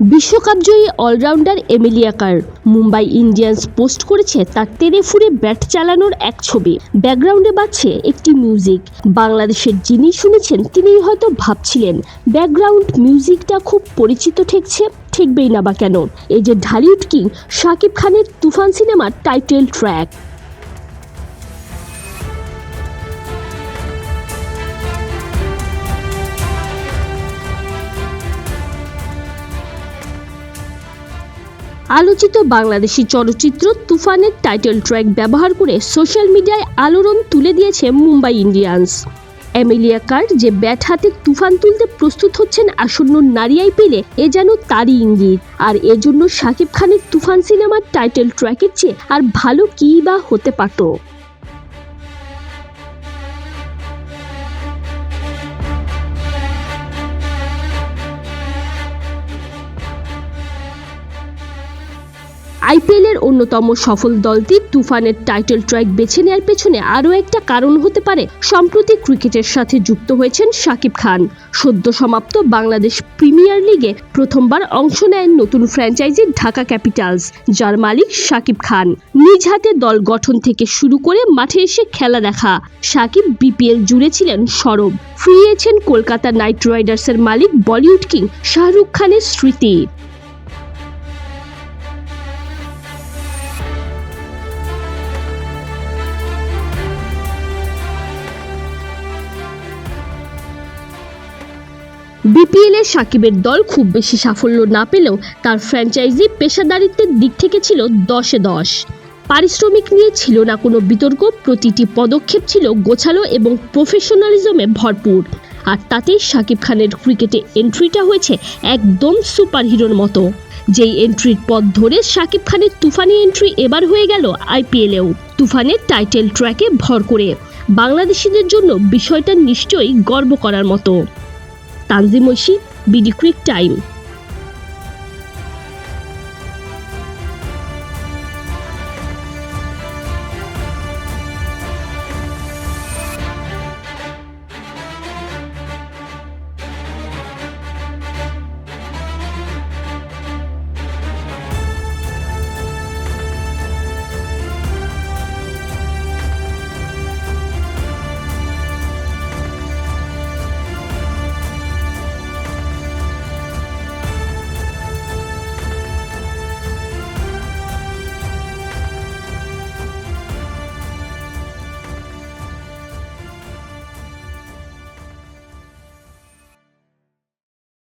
বিশ্বকাপ জয়ী allrounder Amelia Kerr. Mumbai Indians post করেছে তার তেরে ফুরে ব্যাট চালানোর এক ছবি। ব্যাকগ্রাউন্ডে বাজছে একটি মিউজিক। বাংলাদেশের যিনি শুনেছেন তিনিই হয়তো ভাবছিলেন, ব্যাকগ্রাউন্ড মিউজিকটা খুব পরিচিত ঠেকছে, ঠেকবেই না বা কেন? এই যে ঢালিউড কিং শাকিব খানের তুফান সিনেমার টাইটেল ট্র্যাক। আলোচিত বাংলাদেশি চলচ্চিত্র তুফানের টাইটেল ট্র্যাক ব্যবহার করে সোশ্যাল মিডিয়ায় আলোড়ন তুলে দিয়েছে মুম্বাই ইন্ডিয়ান্স। এমিলিয়া কার যে ব্যাট হাতে তুফান তুলতে প্রস্তুত হচ্ছেন আসন্ন নারী আইপিএলে এ যেন তারই ইঙ্গিত। আর এজন্য শাকিব খানের তুফান সিনেমার টাইটেল ট্র্যাকের চেয়ে আর ভালো কী বা হতে পারত? আইপিএলের অন্যতম সফল দলটি তুফানের টাইটেল ট্র্যাক বেছে নেওয়ার পেছনে আরও একটা কারণ হতে পারে সম্প্রতি ক্রিকেটের সাথে যুক্ত হয়েছেন শাকিব খান। সদ্য সমাপ্ত বাংলাদেশ প্রিমিয়ার লিগে প্রথমবার অংশ নেয় নতুন ফ্র্যাঞ্চাইজি ঢাকা ক্যাপিটালস, যার মালিক শাকিব খান। নিজ হাতে দল গঠন থেকে শুরু করে মাঠে এসে খেলা দেখা। শাকিব বিপিএল জুড়ে ছিলেন সরব। ফিরিয়েছেন কলকাতা নাইট রাইডার্সের মালিক বলিউড কিং শাহরুখ খানের স্মৃতি। বিপিএল সাকিবের দল খুব বেশি সাফল্য না পেলেও তার ফ্র্যাঞ্চাইজি পেশাদারিত্বের দিক থেকে ছিল দশে দশ। পারিশ্রমিক নিয়ে ছিল না কোনো বিতর্ক, প্রতিটি পদক্ষেপ ছিল গোছালো এবং প্রফেশনালিজমে ভরপুর। আর তাতেই শাকিব খানের ক্রিকেটে এন্ট্রিটা হয়েছে একদম সুপারহিরোর মতো। যেই এন্ট্রির পথ ধরে শাকিব খানের তুফানি এন্ট্রি এবার হয়ে গেল আইপিএলেও। তুফানের টাইটেল ট্র্যাকে ভর করে। বাংলাদেশিদের জন্য বিষয়টা নিশ্চয়ই গর্ব করার মতো। Tanzim Oishi BD cric time.